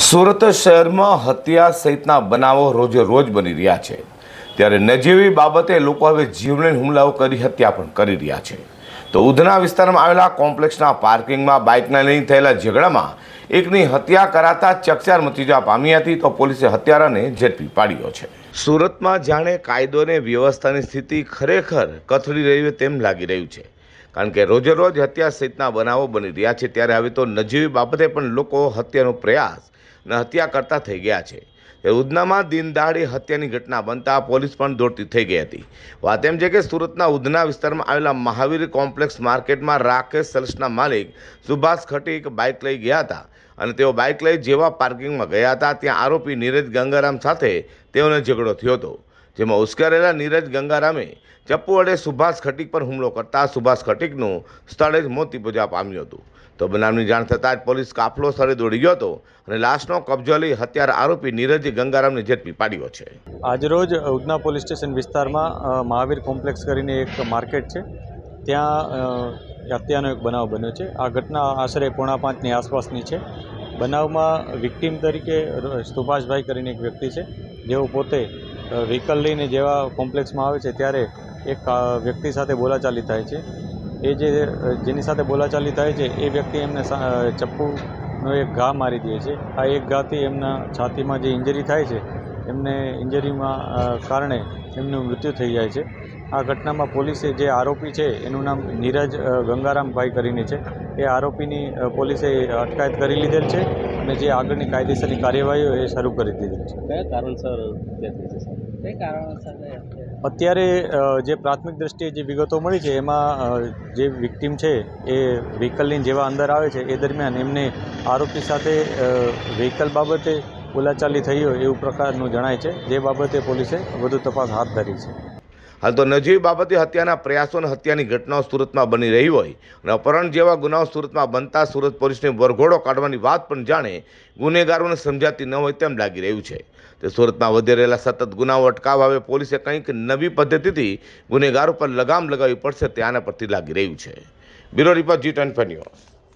સુરત શહેરમાં હત્યા સહિતના બનાવો રોજે રોજ બની રહ્યા છે. ત્યારે નજીવી બાબતે લોકો હવે જીવલેણ હુમલાઓ કરી હત્યા પણ કરી રહ્યા છે. તો ઉધના વિસ્તારમાં આવેલા કોમ્પ્લેક્સના પાર્કિંગમાં બાઇકના લઈને થયેલા ઝઘડામાં એકની હત્યા કરાતા ચકચાર મચી જવા પામી હતી તો પોલીસે હત્યારાને ઝડપી પાડ્યો છે. સુરતમાં જાણે કાયદો અને વ્યવસ્થાની સ્થિતિ ખરેખર કથળી રહી હોય તેમ લાગી રહ્યું છે. કારણ કે રોજે રોજ હત્યા સહિતના બનાવો બની રહ્યા છે. ત્યારે હવે તો નજીવી બાબતે પણ લોકો હત્યાનો પ્રયાસ અને હત્યા કરતા થઈ ગયા છે. ઉધનામાં દિનદાડી હત્યાની ઘટના બનતા પોલીસ પણ દોડતી થઈ ગઈ હતી. વાત એમ છે કે સુરતના ઉધના વિસ્તારમાં આવેલા મહાવીર કોમ્પ્લેક્સ માર્કેટમાં રાકેશ સેલ્સના માલિક સુભાષ ખટીક બાઇક લઈ ગયા હતા અને તેઓ બાઇક લઈ જેવા પાર્કિંગમાં ગયા હતા. ત્યાં આરોપી નીરજ ગંગારામ સાથે તેઓને ઝઘડો થયો હતો. જેમાં ઉશ્કેરેલા નીરજ ગંગારામે ચપ્પુ વડે સુભાષ ખટીક પર હુમલો કરતા સુભાષ ખટીકનું સ્થળે જ મોત નિપજવા પામ્યું હતું. તો બનાવની જાણ થતાં જ પોલીસ કાફલો સ્થળે દોડી ગયો હતો અને લાશનો કબજો લઈ હત્યારા આરોપી નીરજ ગંગારામને ઝડપી પાડ્યો છે. આજરોજ ઉધના પોલીસ સ્ટેશન વિસ્તારમાં મહાવીર કોમ્પ્લેક્સ કરીને એક માર્કેટ છે. ત્યાં હત્યાનો એક બનાવ બન્યો છે. આ ઘટના આશરે પોણા પાંચની આસપાસની છે. બનાવમાં વિક્ટીમ તરીકે સુભાષભાઈ કરીને એક વ્યક્તિ છે, જેઓ પોતે વ્હીકલ લઈને જેવા કોમ્પ્લેક્સમાં આવે છે, ત્યારે એક વ્યક્તિ સાથે બોલાચાલી થાય છે. એ જે જેની સાથે બોલાચાલી થાય છે, એ વ્યક્તિ એમને ચપ્પુનો એક ઘા મારી દે છે. આ એક ઘાથી એમના છાતીમાં જે ઇન્જરી થાય છે એમને ઇન્જરીમાં કારણે એમનું મૃત્યુ થઈ જાય છે. આ ઘટનામાં પોલીસે જે આરોપી છે એનું નામ નીરજ ગંગારામભાઈ કરીને છે. એ આરોપીની પોલીસે અટકાયત કરી લીધેલ છે અને જે આગળની કાયદેસરની કાર્યવાહીઓ એ શરૂ કરી દીધેલ છે. કયા કારણસર કઈ કારણોસર અત્યારે. જે પ્રાથમિક દ્રષ્ટિએ જે વિગતો મળી છે એમાં જે વિક્ટીમ છે એ વ્હીકલની જેવા અંદર આવે છે એ દરમિયાન એમને આરોપી સાથે વ્હીકલ બાબતે બોલાચાલી થઈ હોય એવું પ્રકારનું જણાય છે. જે બાબતે પોલીસે વધુ તપાસ હાથ ધરી છે. હાલ તો નજીવી બાબતે હત્યાના પ્રયાસો અને હત્યાની ઘટનાઓ સુરતમાં બની રહી હોય અને અપહરણ જેવા ગુનાઓ સુરતમાં બનતા સુરત પોલીસને વરઘોડો કાઢવાની વાત પણ જાણે ગુનેગારોને સમજાતી ન હોય તેમ લાગી રહ્યું છે. તે સુરતમાં વધી રહેલા સતત ગુનાઓ અટકાવવા હવે પોલીસે કંઈક નવી પદ્ધતિથી ગુનેગારો પર લગામ લગાવવી પડશે તે આના પરથી લાગી રહ્યું છે. Bureau report G twenty news.